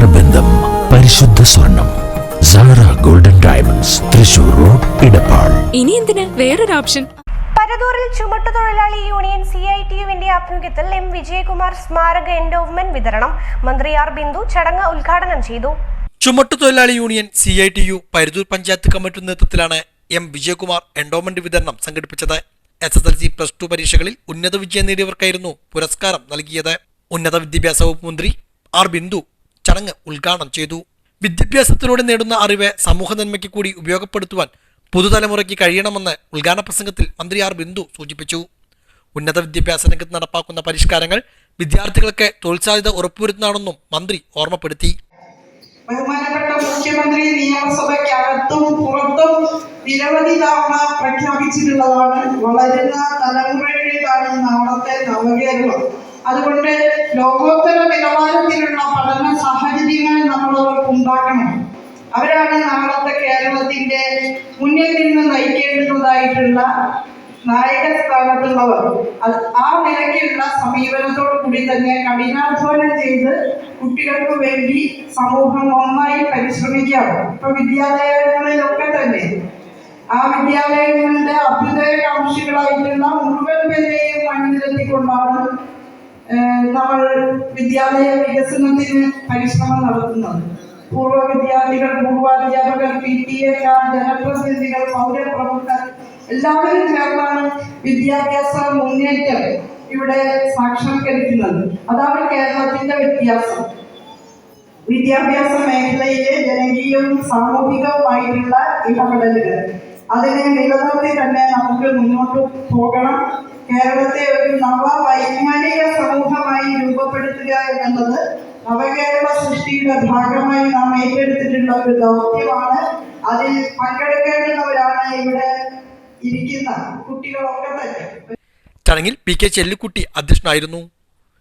നേത്രബന്ധം പരിശുദ്ധ സ്വർണം. Sara golden diamonds Thrissur road Edappal. ഇനി എന്തിനാ? വേറൊരു ഓപ്ഷൻ. പരതൂരിൽ ചുമട്ടുതൊഴിലാളി യൂണിയൻ സി ഐ ടി യുവിന്റെ ആഭിമുഖ്യത്തിൽ എം വിജയകുമാർ സ്മാരക എൻഡോവ്മെന്റ് വിതരണം. മന്ത്രി ആർ ബിന്ദു ചടങ്ങ് ഉദ്ഘാടനം ചെയ്തു. ചുമട്ടുതൊഴിലാളി union C I T U Paruthur panchayat committee നേതൃത്വത്തിലാണ് എം വിജയകുമാർ എൻഡോമെന്റ് വിതരണം സംഘടിപ്പിച്ചത്. S S L C plus two പരീക്ഷകളിൽ ഉന്നത വിജയം നേടിയവർക്കായിരുന്നു പുരസ്കാരം നൽകിയത്. ഉന്നത വിദ്യാഭ്യാസ വകുപ്പ് മന്ത്രി ആർ ബിന്ദു ചടങ്ങ് ഉദ്ഘാടനം ചെയ്തു. വിദ്യാഭ്യാസത്തിലൂടെ നേടുന്ന അറിവ് സമൂഹ നന്മയ്ക്ക് കൂടി ഉപയോഗപ്പെടുത്തുവാൻ പുതുതലമുറയ്ക്ക് കഴിയണമെന്ന് ഉദ്ഘാടന പ്രസംഗത്തിൽ മന്ത്രി ആർ ബിന്ദു സൂചിപ്പിച്ചു. ഉന്നത വിദ്യാഭ്യാസ രംഗത്ത് നടപ്പാക്കുന്ന പരിഷ്കാരങ്ങൾ വിദ്യാർത്ഥികൾക്ക് തൊഴിൽ സാധ്യത ഉറപ്പുവരുത്തുന്നതാണെന്നും മന്ത്രി ഓർമ്മപ്പെടുത്തി. ബഹുമാനപ്പെട്ട മുഖ്യമന്ത്രി നിയമസഭയ്ക്കകത്തും പുറത്തും നിരവധി തവണ പ്രഖ്യാപിച്ചിട്ടുള്ളതാണ് വളരുന്ന തലമുറയുടേതാണ് നാളത്തെ നവകേരളം. അതുകൊണ്ട് ലോകോത്തര അവരാണ് നാളത്തെ കേരളത്തിന്റെ മുന്നിൽ നിന്ന് നയിക്കേണ്ടതായിട്ടുള്ള നായക സ്ഥാനത്തുള്ളവർ. ആ നിലയ്ക്കുള്ള സമീപനത്തോടു കൂടി തന്നെ കഠിനാധ്വാനം ചെയ്ത് കുട്ടികൾക്ക് വേണ്ടി സമൂഹം ഒന്നായി പരിശ്രമിക്കാം. ഇപ്പൊ വിദ്യാലയങ്ങളിലൊക്കെ തന്നെ ആ വിദ്യാലയങ്ങളുടെ അഭ്യുദയകാംക്ഷികളായിട്ടുള്ള മുഴുവൻ പേരെയും അണിനിരത്തിക്കൊണ്ടാണ് നമ്മൾ വിദ്യാലയ വികസനത്തിന് പരിശ്രമം നടത്തുന്നത്. പൂർവ വിദ്യാർത്ഥികൾ പൂർവാധ്യാപകർ പി ടി എക്കാർ ജനപ്രതിനിധികൾ പൗരപ്രമുഖർ എല്ലാവരും ചേർന്നാണ് വിദ്യാഭ്യാസ മുന്നേറ്റം ഇവിടെ സാക്ഷാത്കരിക്കുന്നത്. അതാണ് കേരളത്തിന്റെ വ്യത്യാസം. വിദ്യാഭ്യാസ മേഖലയിലെ ജനകീയവും സാമൂഹികവുമായിട്ടുള്ള ഇടപെടലുകൾ. അതിനെ നിലനിർത്തി തന്നെ നമുക്ക് മുന്നോട്ട് പോകണം. കേരളത്തെ ഒരു നവ വൈജ്ഞാനിക സമൂഹമായി രൂപപ്പെടുത്തുക എന്നുള്ളത് നവകേരള സൃഷ്ടിയുടെ ഭാഗമായി നാം ഏറ്റെടുത്തിട്ടുള്ള ഒരു ദൗത്യമാണ്. അതിൽ പങ്കെടുക്കേണ്ടുന്നവരാണ് ഇവിടെ ഇരിക്കുന്ന കുട്ടികളൊക്കെ തന്നെ. ചടങ്ങിൽ പി കെ ചെല്ലിക്കുട്ടി അധ്യക്ഷനായിരുന്നു.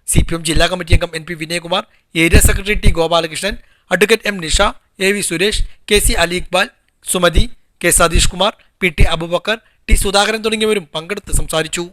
സി പി എം ജില്ലാ കമ്മിറ്റി അംഗം N P Vinayakumar area secretary T Gopalakrishnan advocate M Nisha A V Suresh K C Ali Iqbal Sumathi K Satheesh Kumar P T Abubacker T Sudhakaran തുടങ്ങിയവരും പങ്കെടുത്ത് സംസാരിച്ചു.